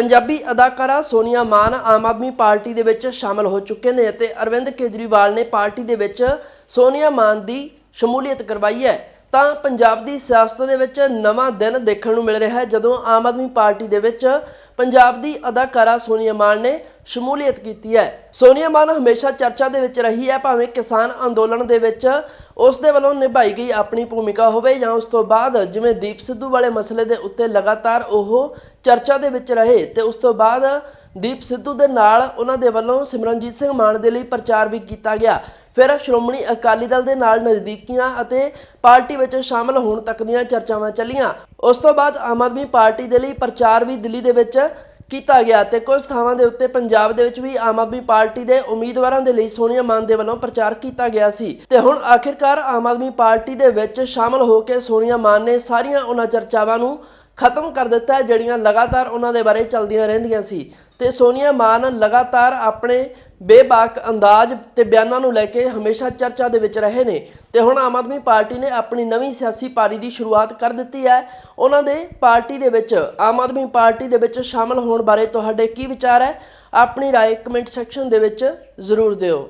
ਪੰਜਾਬੀ ਅਦਾਕਾਰਾ ਸੋਨੀਆ ਮਾਨ ਆਮ ਆਦਮੀ ਪਾਰਟੀ ਦੇ ਵਿੱਚ ਸ਼ਾਮਲ ਹੋ ਚੁੱਕੇ ਨੇ ਅਤੇ ਅਰਵਿੰਦ ਕੇਜਰੀਵਾਲ ਨੇ ਪਾਰਟੀ ਦੇ ਵਿੱਚ ਸੋਨੀਆ ਮਾਨ ਦੀ ਸ਼ਮੂਲੀਅਤ ਕਰਵਾਈ ਹੈ। ਤਾਂ ਪੰਜਾਬ ਦੀ ਸਿਆਸਤ ਦੇ ਵਿੱਚ ਨਵਾਂ ਦਿਨ ਦੇਖਣ ਨੂੰ ਮਿਲ ਰਿਹਾ ਹੈ, ਜਦੋਂ ਆਮ ਆਦਮੀ ਪਾਰਟੀ ਦੇ ਵਿੱਚ ਪੰਜਾਬ ਦੀ ਅਦਾਕਾਰਾ ਸੋਨੀਆ ਮਾਨ ਨੇ ਸ਼ਮੂਲੀਅਤ ਕੀਤੀ ਹੈ। ਸੋਨੀਆ ਮਾਨ ਹਮੇਸ਼ਾ ਚਰਚਾ ਦੇ ਵਿੱਚ ਰਹੀ ਹੈ, ਭਾਵੇਂ ਕਿਸਾਨ ਅੰਦੋਲਨ ਦੇ ਵਿੱਚ ਉਸ ਦੇ ਵੱਲੋਂ ਨਿਭਾਈ ਗਈ ਆਪਣੀ ਭੂਮਿਕਾ ਹੋਵੇ ਜਾਂ ਉਸ ਤੋਂ ਬਾਅਦ ਜਿਵੇਂ ਦੀਪ ਸਿੱਧੂ ਵਾਲੇ ਮਸਲੇ ਦੇ ਉੱਤੇ ਲਗਾਤਾਰ ਉਹ ਚਰਚਾ ਦੇ ਵਿੱਚ ਰਹੇ ਤੇ ਉਸ ਤੋਂ ਬਾਅਦ ਦੀਪ ਸਿੱਧੂ ਦੇ ਨਾਲ ਉਹਨਾਂ ਦੇ ਵੱਲੋਂ ਸਿਮਰਨਜੀਤ ਸਿੰਘ ਮਾਨ ਦੇ ਲਈ ਪ੍ਰਚਾਰ ਵੀ ਕੀਤਾ ਗਿਆ। ਫਿਰ ਸ਼੍ਰੋਮਣੀ ਅਕਾਲੀ ਦਲ ਦੇ ਨਾਲ ਨਜ਼ਦੀਕੀਆਂ ਅਤੇ ਪਾਰਟੀ ਵਿੱਚ ਸ਼ਾਮਲ ਹੋਣ ਤੱਕ ਦੀਆਂ ਚਰਚਾਵਾਂ ਚੱਲੀਆਂ। ਉਸ ਤੋਂ ਬਾਅਦ ਆਮ ਆਦਮੀ ਪਾਰਟੀ ਦੇ ਲਈ ਪ੍ਰਚਾਰ ਵੀ ਦਿੱਲੀ ਦੇ ਵਿੱਚ ਕੀਤਾ ਗਿਆ ਤੇ ਕੁਝ ਥਾਵਾਂ ਦੇ ਉੱਤੇ ਪੰਜਾਬ ਦੇ ਵਿੱਚ ਵੀ ਆਮ ਆਦਮੀ ਪਾਰਟੀ ਦੇ ਉਮੀਦਵਾਰਾਂ ਦੇ ਲਈ ਸੋਨੀਆ ਮਾਨ ਦੇ ਵੱਲੋਂ ਪ੍ਰਚਾਰ ਕੀਤਾ ਗਿਆ ਸੀ। ਤੇ ਹੁਣ ਆਖਿਰਕਾਰ ਆਮ ਆਦਮੀ ਪਾਰਟੀ ਦੇ ਵਿੱਚ ਸ਼ਾਮਲ ਹੋ ਕੇ ਸੋਨੀਆ ਮਾਨ ਨੇ ਸਾਰੀਆਂ ਉਹਨਾਂ ਚਰਚਾਵਾਂ ਨੂੰ ਖਤਮ ਕਰ ਦਿੱਤਾ ਜਿਹੜੀਆਂ ਲਗਾਤਾਰ ਉਹਨਾਂ ਦੇ ਬਾਰੇ ਚੱਲਦੀਆਂ ਰਹਿੰਦੀਆਂ ਸੀ। ਤੇ ਸੋਨੀਆ ਮਾਨ ਲਗਾਤਾਰ ਆਪਣੇ ਬੇਬਾਕ ਅੰਦਾਜ਼ ਤੇ ਬਿਆਨਾਂ ਨੂੰ ਲੈ ਕੇ ਹਮੇਸ਼ਾ ਚਰਚਾ ਦੇ ਵਿੱਚ ਰਹੇ ਨੇ ਤੇ ਹੁਣ ਆਮ ਆਦਮੀ ਪਾਰਟੀ ਨੇ ਆਪਣੀ ਨਵੀਂ ਸਿਆਸੀ ਪਾਰੀ ਦੀ ਸ਼ੁਰੂਆਤ ਕਰ ਦਿੱਤੀ ਹੈ ਉਹਨਾਂ ਦੇ ਪਾਰਟੀ ਦੇ ਵਿੱਚ ਆਮ ਆਦਮੀ ਪਾਰਟੀ ਦੇ ਵਿੱਚ ਸ਼ਾਮਲ ਹੋਣ ਬਾਰੇ ਤੁਹਾਡੇ ਕੀ ਵਿਚਾਰ ਹੈ ਆਪਣੀ رائے ਕਮੈਂਟ ਸੈਕਸ਼ਨ ਦੇ ਵਿੱਚ ਜ਼ਰੂਰ ਦਿਓ